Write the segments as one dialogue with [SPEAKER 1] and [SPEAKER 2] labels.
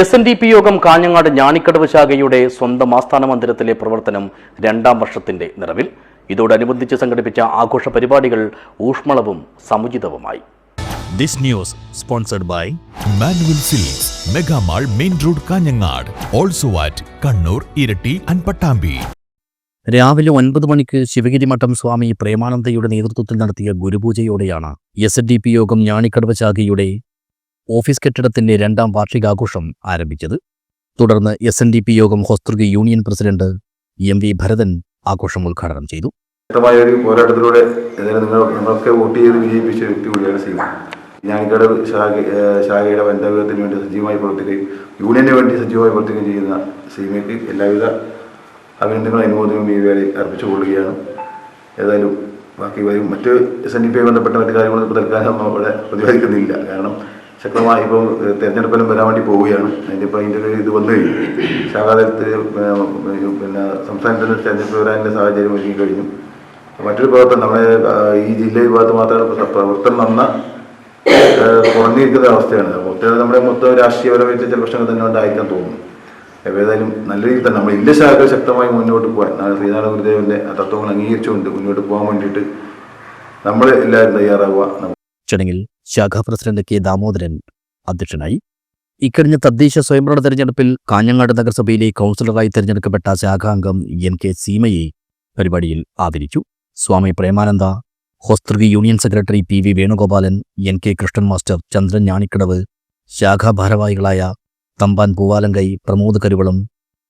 [SPEAKER 1] S N D P യോഗം കാഞ്ഞങ്ങാട് ഞാണിക്കടവ് ശാഖയുടെ സ്വന്തം ആസ്ഥാന മന്ദിരത്തിലെ പ്രവർത്തനം രണ്ടാം വർഷത്തിന്റെ നിറവിൽ. ഇതോടനുബന്ധിച്ച് സംഘടിപ്പിച്ച ആഘോഷ പരിപാടികൾ ഊഷ്മളവും സമുചിതവുമായി.
[SPEAKER 2] This news sponsored by Manual Silks mega mall main Main Road also also at Kannur, Irati and
[SPEAKER 3] രാവിലെ ഒൻപത് മണിക്ക് ശിവഗിരി മഠം സ്വാമി പ്രേമാനന്ദയുടെ നേതൃത്വത്തിൽ നടത്തിയ ഗുരുപൂജയോടെയാണ് S N D P Yogam Njanikkadavu ശാഖയുടെ ഓഫീസ് കെട്ടിടത്തിന്റെ രണ്ടാം വാർഷികാഘോഷം ആരംഭിച്ചത്. തുടർന്ന് S N D P Yogam Hosdurg union president M V Bharathan ആഘോഷം ഉദ്ഘാടനം ചെയ്തു.
[SPEAKER 4] ശക്തമായ ഒരു പോരാട്ടത്തിലൂടെ നിങ്ങൾ നമ്മളൊക്കെ വോട്ട് ചെയ്ത് വിജയിപ്പിച്ച വ്യക്തി കൂടിയാണ് സീമ ഞാനിക്കട ശാഖയുടെ വനിതാവിധത്തിന് വേണ്ടി സജീവമായി പ്രവർത്തിക്കുകയും യൂണിയന് വേണ്ടി സജീവമായി പ്രവർത്തിക്കുകയും ചെയ്യുന്ന സീമയ്ക്ക് എല്ലാവിധ അഭിനന്ദനങ്ങളും അനുമോദനവും ഈ വേളയിൽ അർപ്പിച്ചുകൊള്ളുകയാണ് ഏതായാലും ബാക്കി വരും. മറ്റ് എസ് എൻ ഡി പിയെ ബന്ധപ്പെട്ട മറ്റു കാര്യങ്ങളൊന്നും ഇപ്പോൾ തൽക്കാലം നമ്മൾ ഇവിടെ പ്രതിപാദിക്കുന്നില്ല. കാരണം ശക്തമായി ഇപ്പോൾ തെരഞ്ഞെടുപ്പിലും വരാൻ വേണ്ടി പോവുകയാണ്. അതിന്റെ ഇപ്പോൾ അതിന്റെ ഒരു ഇത് വന്നു കഴിഞ്ഞു. ശാഖാതലത്തിൽ പിന്നെ സംസ്ഥാനത്തിൽ തെരഞ്ഞെടുപ്പ് വരാനുള്ള സാഹചര്യം ഒരുങ്ങി കഴിഞ്ഞു. മറ്റൊരു ഭാഗത്ത് നമ്മുടെ ഈ ജില്ലയിൽ ഭാഗത്ത് മാത്രമാണ് പ്രവർത്തനം നന്ന കുറഞ്ഞിരിക്കുന്ന അവസ്ഥയാണ്. മൊത്തം നമ്മുടെ മൊത്തം രാഷ്ട്രീയപരമായിട്ട് ചില പ്രശ്നങ്ങൾ തന്നെ ഉണ്ടായിരിക്കാൻ തോന്നുന്നു. ഏതായാലും നല്ല രീതിയിൽ തന്നെ നമ്മൾ ഇന്ത്യ ശാഖകൾ ശക്തമായി മുന്നോട്ട് പോകാൻ ശ്രീനാരായണ ഗുരുദേവന്റെ തത്വങ്ങൾ അംഗീകരിച്ചുകൊണ്ട് മുന്നോട്ട് പോകാൻ വേണ്ടിയിട്ട് നമ്മൾ എല്ലാവരും തയ്യാറാവുക
[SPEAKER 3] ചടങ്ങിൽ ശാഖാ പ്രസിഡന്റ് കെ ദാമോദരൻ അധ്യക്ഷനായി. ഇക്കഴിഞ്ഞ തദ്ദേശ സ്വയംഭരണ തെരഞ്ഞെടുപ്പിൽ കാഞ്ഞങ്ങാട് നഗരസഭയിലെ കൗൺസിലറായി തെരഞ്ഞെടുക്കപ്പെട്ട ശാഖാംഗം എൻ കെ സീമയെ പരിപാടിയിൽ ആദരിച്ചു. Swami Premananda Hosdurg union secretary P V Venugopalan N K Krishnan master Chandran Njanikkadavu ശാഖാ ഭാരവാഹികളായ തമ്പാൻ പൂവാലങ്കൈ പ്രമോദ് കരുവളം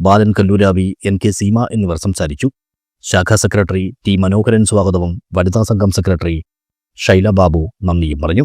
[SPEAKER 3] ബാലൻ കല്ലൂരാവി എൻ കെ സീമ എന്നിവർ സംസാരിച്ചു. ശാഖാ സെക്രട്ടറി ടി മനോഹരൻ സ്വാഗതവും വനിതാ സംഘം സെക്രട്ടറി ഷൈല ബാബു നന്ദിയും പറഞ്ഞു.